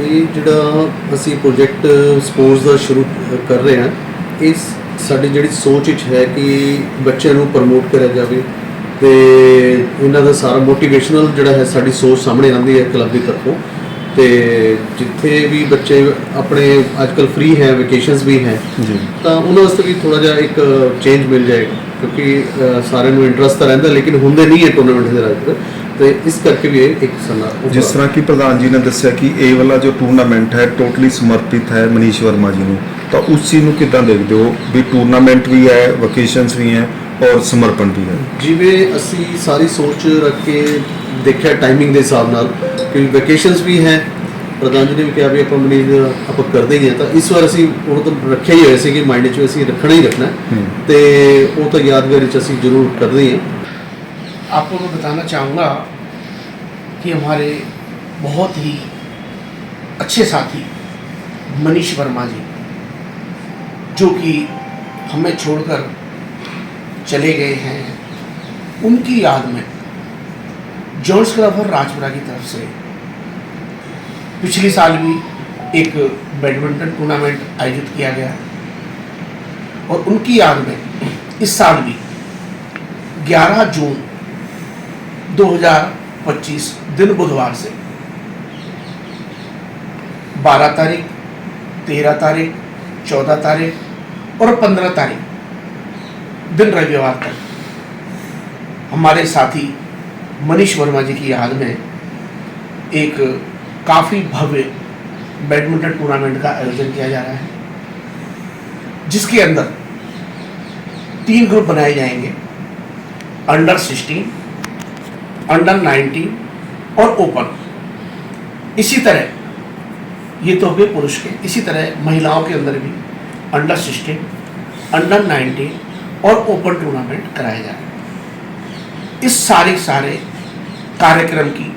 ਇਹ ਜਿਹੜਾ ਅਸੀਂ ਪ੍ਰੋਜੈਕਟ ਸਪੋਰਟਸ ਦਾ ਸ਼ੁਰੂ ਕਰ ਰਹੇ ਹਾਂ ਇਸ ਸਾਡੀ ਜਿਹੜੀ ਸੋਚ ਵਿੱਚ ਹੈ ਕਿ ਬੱਚਿਆਂ ਨੂੰ ਪ੍ਰਮੋਟ ਕਰਿਆ ਜਾਵੇ ਤੇ ਇਹਨਾਂ ਦਾ ਸਾਰਾ ਮੋਟੀਵੇਸ਼ਨਲ ਜਿਹੜਾ ਹੈ ਸਾਡੀ ਸੋਚ ਸਾਹਮਣੇ ਆਉਂਦੀ ਹੈ ਕਲੱਬ ਦੀ ਤਰਫੋਂ। ਤੇ ਜਿੱਥੇ ਵੀ ਬੱਚੇ ਆਪਣੇ ਅੱਜਕੱਲ ਫ੍ਰੀ ਹੈ ਵੈਕੇਸ਼ਨਸ ਵੀ ਹੈ ਜੀ। ਤਾਂ ਉਹਨਾਂ ਵਾਸਤੇ ਵੀ ਥੋੜਾ ਜਿਹਾ ਇੱਕ ਚੇਂਜ ਮਿਲ ਜਾਏਗਾ। ਕਿਉਂਕਿ ਸਾਰਿਆਂ ਨੂੰ ਇੰਟਰਸਟ ਤਾਂ ਰਹਿੰਦਾ ਲੇਕਿਨ ਹੁੰਦੇ ਨਹੀਂ ਹੈ ਟੂਰਨਾਮੈਂਟ ਦੇ ਰਾਜ ਤੇ। ਇਸ ਕਰਕੇ ਵੀ ਇਹ ਇੱਕ ਸਨਾ ਜਿਸ ਤਰ੍ਹਾਂ ਕਿ ਪ੍ਰਧਾਨ ਜੀ ਨੇ ਦੱਸਿਆ ਕਿ ਇਹ ਵਾਲਾ ਜੋ ਟੂਰਨਾਮੈਂਟ ਹੈ ਟੋਟਲੀ ਸਮਰਪਿਤ ਹੈ ਮਨੀਸ਼ ਵਰਮਾ ਜੀ ਨੂੰ। ਤਾਂ ਉਸ ਚੀਜ਼ ਨੂੰ ਕਿੱਦਾਂ ਦੇਖਦੇ ਹੋ ਵੀ ਟੂਰਨਾਮੈਂਟ ਵੀ ਹੈ ਵਕੇਸ਼ਨਸ ਵੀ ਹੈ ਔਰ ਸਮਰਪਣ ਵੀ ਹੈ? ਜਿਵੇਂ ਅਸੀਂ ਸਾਰੀ ਸੋਚ ਰੱਖ ਕੇ ਦੇਖਿਆ ਟਾਈਮਿੰਗ ਦੇ ਹਿਸਾਬ ਨਾਲ ਕਿ ਵੈਕੇਸ਼ਨਸ ਵੀ ਹੈ ਪ੍ਰਧਾਨ ਜੀ ਨੇ ਵੀ ਕਿਹਾ ਵੀ ਆਪਾਂ ਮਨੀਜ਼ ਆਪਾਂ ਕਰਦੇ ਹੀ ਹਾਂ ਤਾਂ ਇਸ ਵਾਰ ਅਸੀਂ ਉਹ ਤਾਂ ਰੱਖਿਆ ਹੀ ਹੋਇਆ ਸੀ ਕਿ ਮਾਈਂਡ 'ਚ ਅਸੀਂ ਰੱਖਣਾ ਹੀ ਰੱਖਣਾ ਹੈ। ਹੂੰ। ਤੇ ਉਹ ਤਾਂ ਯਾਦਗਾਰੀ 'ਚ ਅਸੀਂ ਜ਼ਰੂਰ ਕਰਦੇ ਹੀ ਹਾਂ आपको मैं बताना चाहूँगा कि हमारे बहुत ही अच्छे साथी मनीष वर्मा जी जो कि हमें छोड़कर चले गए हैं उनकी याद में जॉन्स क्लब और राजपुरा की तरफ से पिछले साल भी एक बैडमिंटन टूर्नामेंट आयोजित किया गया। और उनकी याद में इस साल भी 11 जून 2025 दिन बुधवार से 12 तारीख 13 तारीख 14 तारीख और 15 तारीख दिन रविवार तक हमारे साथी मनीष वर्मा जी की याद में एक काफ़ी भव्य बैडमिंटन टूर्नामेंट का आयोजन किया जा रहा है, जिसके अंदर तीन ग्रुप बनाए जाएँगे अंडर 16 अंडर 19 और ओपन इसी तरह, ये तो हुए पुरुष के, इसी तरह महिलाओं के अंदर भी अंडर 16 अंडर 19 और ओपन टूर्नामेंट कराए जा रहे हैं। इस सारे सारे कार्यक्रम की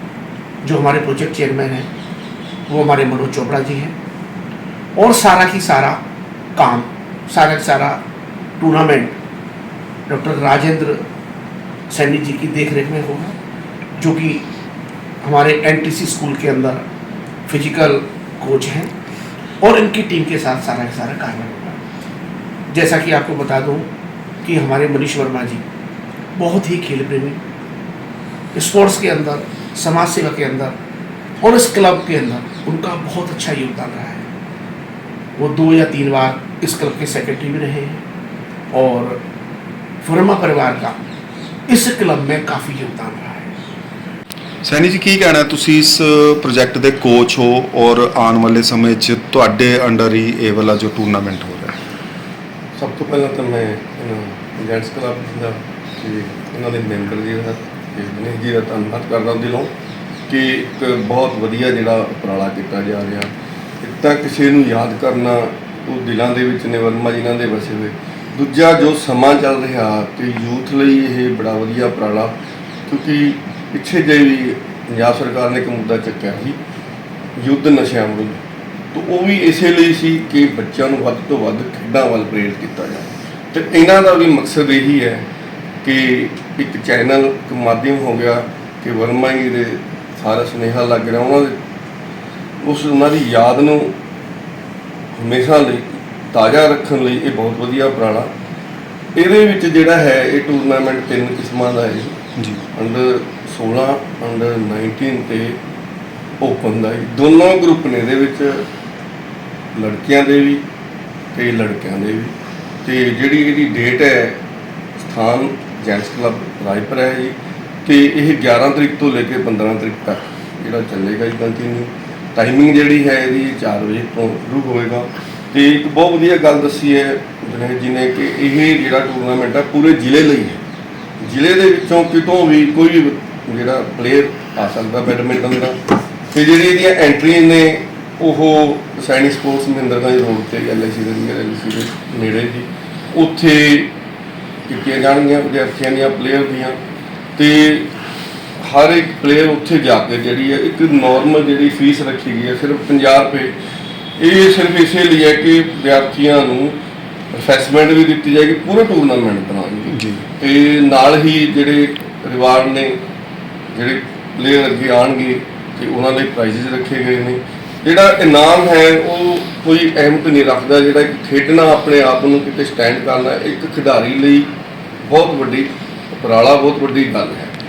जो हमारे प्रोजेक्ट चेयरमैन हैं वो हमारे मनोज चोपड़ा जी हैं। और सारा की सारा काम, सारा का सारा टूर्नामेंट डॉक्टर राजेंद्र सैनी जी की देख रेख में होगा, जो कि हमारे एनटीसी स्कूल के अंदर फ़िज़िकल कोच हैं और इनकी टीम के साथ सारा का सारा कार्य होगा। जैसा कि आपको बता दूँ कि हमारे मनीष वर्मा जी बहुत ही खेल प्रेमी स्पोर्ट्स के अंदर समाज सेवा के अंदर और इस क्लब के अंदर उनका बहुत अच्छा योगदान रहा है वो दो या तीन बार इस क्लब के सेक्रेटरी भी रहे हैं और फुरमा परिवार का इस क्लब में काफ़ी योगदान रहा है ਸੈਣੀ ਜੀ ਕੀ ਕਹਿਣਾ ਤੁਸੀਂ ਇਸ ਪ੍ਰੋਜੈਕਟ ਦੇ ਕੋਚ ਹੋ ਔਰ ਆਉਣ ਵਾਲੇ ਸਮੇਂ 'ਚ ਤੁਹਾਡੇ ਅੰਡਰ ਹੀ ਇਹ ਵਾਲਾ ਜੋ ਟੂਰਨਾਮੈਂਟ ਹੋ ਰਿਹਾ ਹੈ ਸਭ ਤੋਂ ਪਹਿਲਾਂ ਤਾਂ ਮੈਂ ਜੈਂਟਸ ਕਲੱਬ ਦਾ ਤੇ ਇਹਨਾਂ ਦੇ ਮੈਂਬਰ ਜੀ ਦਾ ਤੇ ਦਿਨੇਸ਼ ਜੀ ਦਾ ਧੰਨਵਾਦ ਕਰਦਾ ਦਿਲੋਂ ਕਿ ਇੱਕ ਬਹੁਤ ਵਧੀਆ ਜਿਹੜਾ ਉਪਰਾਲਾ ਕੀਤਾ ਜਾ ਰਿਹਾ। ਇੱਕ ਤਾਂ ਕਿਸੇ ਨੂੰ ਯਾਦ ਕਰਨਾ, ਉਹ ਦਿਲਾਂ ਦੇ ਵਿੱਚ ਨੇ ਵਰਮਾ ਜਿਨ੍ਹਾਂ ਦੇ ਵਸੇ ਹੋਏ। ਦੂਜਾ, ਜੋ ਸਮਾਂ ਚੱਲ ਰਿਹਾ ਤੇ ਯੂਥ ਲਈ ਇਹ ਬੜਾ ਵਧੀਆ ਉਪਰਾਲਾ, ਕਿਉਂਕਿ ਪਿੱਛੇ ਜੇ ਵੀ ਪੰਜਾਬ ਸਰਕਾਰ ਨੇ ਇੱਕ ਮੁੱਦਾ ਚੱਕਿਆ ਸੀ, ਯੁੱਧ ਨਸ਼ਿਆਂ ਵਿਰੁੱਧ। ਤਾਂ ਉਹ ਵੀ ਇਸੇ ਲਈ ਸੀ ਕਿ ਬੱਚਿਆਂ ਨੂੰ ਵੱਧ ਤੋਂ ਵੱਧ ਖੇਡਾਂ ਵੱਲ ਪ੍ਰੇਰਿਤ ਕੀਤਾ ਜਾਵੇ। ਤੇ ਇਹਨਾਂ ਦਾ ਵੀ ਮਕਸਦ ਇਹੀ ਹੈ ਕਿ ਇੱਕ ਚੈਨਲ, ਇੱਕ ਮਾਧਿਅਮ ਹੋ ਗਿਆ ਕਿ ਵਰਮਾ ਜੀ ਦੇ ਸਾਰਾ ਸੁਨੇਹਾ ਲੱਗ ਰਿਹਾ ਉਹਨਾਂ ਦੇ ਉਸ ਉਹਨਾਂ ਦੀ ਯਾਦ ਨੂੰ ਹਮੇਸ਼ਾ ਲਈ ਤਾਜ਼ਾ ਰੱਖਣ ਲਈ ਇਹ ਬਹੁਤ ਵਧੀਆ ਉਪਰਾਲਾ। ਇਹਦੇ ਵਿੱਚ ਜਿਹੜਾ ਹੈ ਇਹ ਟੂਰਨਾਮੈਂਟ ਤਿੰਨ ਕਿਸਮਾਂ ਦਾ ਹੈ ਜੀ। ਅੰਡਰ 16 ਅੰਡਰ 19 ਤੇ ਓਪਨ ਦਾ ਦੋਨੋਂ ਗਰੁੱਪ ਨੇ ਇਹਦੇ ਵਿੱਚ ਲੜਕੀਆਂ ਦੇ ਵੀ ਤੇ ਲੜਕਿਆਂ ਦੇ ਵੀ। ਤੇ ਜਿਹੜੀ ਇਹਦੀ ਡੇਟ ਹੈ ਸਥਾਨ ਜੈਂਟਸ ਕਲੱਬ ਰਾਜਪੁਰ ਹੈ ਜੀ। ਤੇ ਇਹ 11 ਤਰੀਕ ਤੋਂ ਲੈ ਕੇ 15 ਤਰੀਕ ਤੱਕ ਜਿਹੜਾ ਚੱਲੇਗਾ ਜੀ ਕੰਟੀਨਿਊ ਟਾਈਮਿੰਗ ਜਿਹੜੀ ਹੈ ਇਹਦੀ 4 ਵਜੇ ਤੋਂ ਸ਼ੁਰੂ ਹੋਏਗਾ ਤੇ ਇੱਕ ਬਹੁਤ ਵਧੀਆ ਗੱਲ ਦੱਸੀ ਹੈ ਦਿਨੇਸ਼ ਜੀ ਨੇ ਕਿ ਇਹ ਜਿਹੜਾ ਟੂਰਨਾਮੈਂਟ ਹੈ ਪੂਰੇ ਜ਼ਿਲ੍ਹੇ ਲਈ ਹੈ। ਜ਼ਿਲ੍ਹੇ ਦੇ ਵਿੱਚੋਂ ਕਿਤੋਂ ਵੀ ਕੋਈ ਵੀ ਜਿਹੜਾ ਪਲੇਅਰ ਆ ਸਕਦਾ ਬੈਡਮਿੰਟਨ ਦਾ। ਤੇ ਜਿਹੜੀ ਇਹਦੀਆਂ ਐਂਟਰੀਆਂ ਨੇ, ਉਹ ਸੈਣੀ ਸਪੋਰਟਸ ਮਹਿੰਦਰਗੰਜ ਰੋਡ ਤੇ ਐਲਆਈਸੀ ਦੇ ਨਿਅਰ ਐਲਆਈਸੀ ਦੇ ਨੇੜੇ ਜੀ। ਉੱਥੇ ਕੀਤੀਆਂ ਜਾਣਗੀਆਂ, ਵਿਦਿਆਰਥੀਆਂ ਦੀਆਂ ਪਲੇਅਰ ਦੀਆਂ। ਤੇ ਹਰ ਇੱਕ ਪਲੇਅਰ ਉੱਥੇ ਜਾ ਕੇ ਜਿਹੜੀ ਹੈ ਇੱਕ ਨਾਰਮਲ ਜਿਹੜੀ ਫੀਸ ਰੱਖੀ ਗਈ ਹੈ ਸਿਰਫ 50 ਰੁਪਏ। ਇਹ ਸਿਰਫ ਇਸੇ ਲਈ ਹੈ ਕਿ ਵਿਦਿਆਰਥੀਆਂ ਨੂੰ ਰਿਫਰੈਸ਼ਮੈਂਟ ਵੀ ਦਿੱਤੀ ਜਾਏਗੀ ਪੂਰਾ ਟੂਰਨਾਮੈਂਟ ਬਣਾਉਣਗੇ। ਜੀ। ਤੇ ਨਾਲ ਹੀ ਜਿਹੜੇ ਰਿਵਾਰਡ ਨੇ ਜਿਹੜੇ ਪਲੇਅਰ ਅੱਗੇ ਆਣਗੇ ਤੇ ਉਹਨਾਂ ਲਈ ਪ੍ਰਾਈਜ਼ਸ ਰੱਖੇ ਗਏ ਨੇ। ਜਿਹੜਾ ਇਨਾਮ ਹੈ ਉਹ ਕੋਈ ਅਹਿਮਤ ਨਹੀਂ ਰੱਖਦਾ। ਜਿਹੜਾ ਖੇਡਣਾ ਆਪਣੇ ਆਪ ਨੂੰ ਕਿਤੇ ਸਟੈਂਡ ਕਰਨਾ ਇੱਕ ਖਿਡਾਰੀ ਲਈ ਬਹੁਤ ਵੱਡੀ ਉਪਰਾਲਾ ਬਹੁਤ ਵੱਡੀ ਗੱਲ ਹੈ।